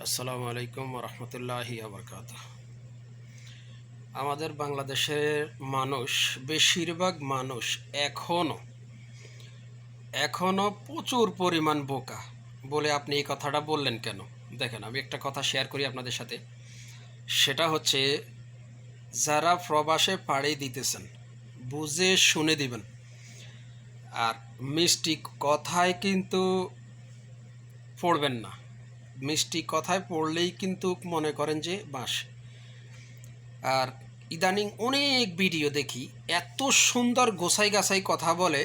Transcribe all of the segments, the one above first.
আসসালামু আলাইকুম রহমতুল্লাহি আবরকাত আমাদের বাংলাদেশের মানুষ, বেশিরভাগ মানুষ এখনও এখনও প্রচুর পরিমাণ বোকা বলে আপনি এই কথাটা বললেন কেন? দেখেন, আমি একটা কথা শেয়ার করি আপনাদের সাথে। সেটা হচ্ছে, যারা প্রবাসে পাড়ি দিতেছেন, বুঝে শুনে দিবেন। আর মিষ্টি কথায় কিন্তু পড়বেন না। মিষ্টি কথায় পড়লেই কিন্তু মনে করেন যে বাস। আর ইদানিং অনেক ভিডিও দেখি, এত সুন্দর গোসাই গাছাই কথা বলে,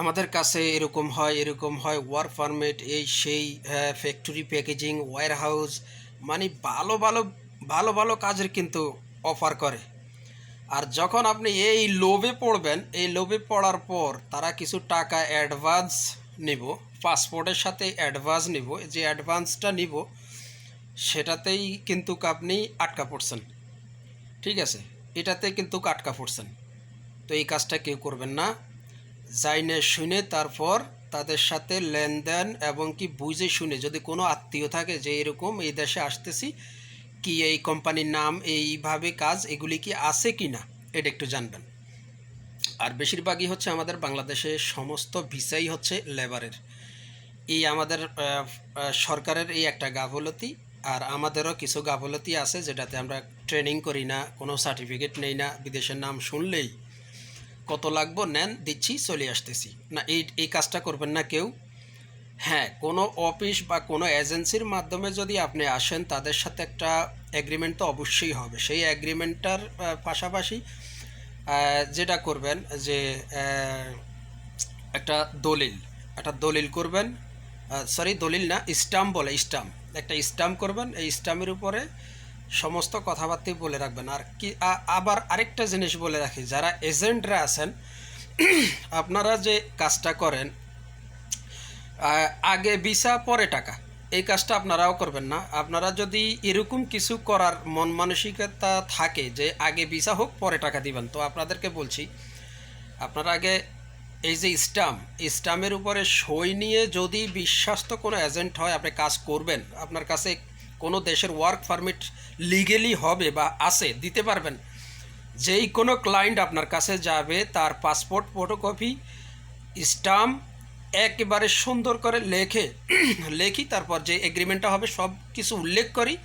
আমাদের কাছে এরকম হয় এরকম হয় ওয়ার ফার্মেট এই সেই ফ্যাক্টরি প্যাকেজিং ওয়ার হাউস মানে ভালো ভালো ভালো ভালো কাজের কিন্তু অফার করে। আর যখন আপনি এই লোভে পড়বেন, এই লোভে পড়ার পর তারা কিছু টাকা অ্যাডভান্স নিব পাসপোর্টের সাথে অ্যাডভান্স নিব, যে অ্যাডভান্সটা নিব, সেটাতেই কিন্তু আপনি আটকা পড়ছেন। ঠিক আছে? এটাতে কিন্তু আটকা পড়ছেন। তো এই কাজটা কেউ করবেন না। যাইনে শুনে তারপর তাদের সাথে লেনদেন এবং কি বুঝে শুনে, যদি কোনো আত্মীয় থাকে যে এরকম, এই দেশে আসতেছি, কি এই কোম্পানির নাম, এইভাবে কাজ, এগুলি কি আছে কি না এটা একটু জানবেন। আর বেশিরভাগই হচ্ছে আমাদের বাংলাদেশে সমস্ত ভিসাই হচ্ছে লেবারের। এই আমাদের সরকারের এই একটা গাফলতি, আর আমাদেরও কিছু গাফলতি আছে যেটাতে আমরা ট্রেনিং করি না, কোনো সার্টিফিকেট নেই না, বিদেশের নাম শুনলেই কত লাগবো, নেন, দিচ্ছি, চলে আসতেছি। না, এই এই কাজটা করবেন না কেউ। হ্যাঁ কোনো অফিস বা কোনো এজেন্সির মাধ্যমে যদি আপনি আসেন, তাদের সাথে একটা এগ্রিমেন্ট তো অবশ্যই হবে। সেই এগ্রিমেন্টটার পাশাপাশি যেটা করবেন যে একটা দলিল একটা দলিল করবেন সরি দলিল না, স্টাম্প বলে, স্টাম্প। একটা স্টাম্প করবেন, এই স্টাম্পের উপরে সমস্ত কথাবার্তাই বলে রাখবেন। আর কি আবার আরেকটা জিনিস বলে রাখি, যারা এজেন্টরা আছেন, আপনারা যে কাজটা করেন আগে ভিসা, পরে টাকা। এই কাজটা আপনারাও করবেন না। আপনারা যদি এরকম কিছু করার মন মানসিকতা থাকে যে আগে ভিসা হোক, পরে টাকা দিবেন। তো আপনাদেরকে বলছি, আপনারা আগে এই যে স্টাম্প স্টাম্পের উপরে সই নিয়ে যদি বিশ্বাস্ত কোনো এজেন্ট হয়, আপনি কাজ করবেন। আপনার কাছে কোনো দেশের ওয়ার্ক পারমিট লিগেলি হবে বা আছে, দিতে পারবেন। যেই কোনো ক্লায়েন্ট আপনার কাছে যাবে, তার পাসপোর্ট ফটোকপি স্টাম্প একেবারে সুন্দর করে লেখে, লেখি, তারপর যে এগ্রিমেন্টটা হবে, সব কিছু উল্লেখ করি,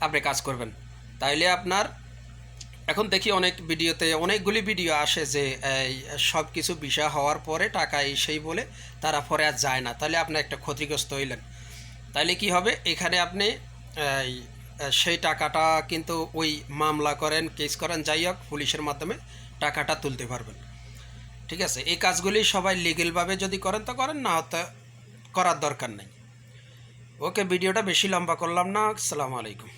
আপনি কাজ করবেন। তাইলে আপনার, এখন দেখি অনেক ভিডিওতে অনেকগুলি ভিডিও আসে যে সব কিছু বিষয় হওয়ার পরে টাকা এই সেই বলে তারা পরে আর যায় না। তাহলে আপনি একটা ক্ষতিগ্রস্ত হইলেন। তাইলে কি হবে? এখানে আপনি সেই টাকাটা কিন্তু ওই মামলা করেন কেস করেন, যাই হোক, পুলিশের মাধ্যমে টাকাটা তুলতে পারবেন। ঠিক আছে? এই কাজগুলি সবাই লিগেলভাবে যদি করেন, তো করেন, না হতে করার দরকার নেই। ওকে, ভিডিওটা বেশি লম্বা করলাম না। আসসালামু আলাইকুম।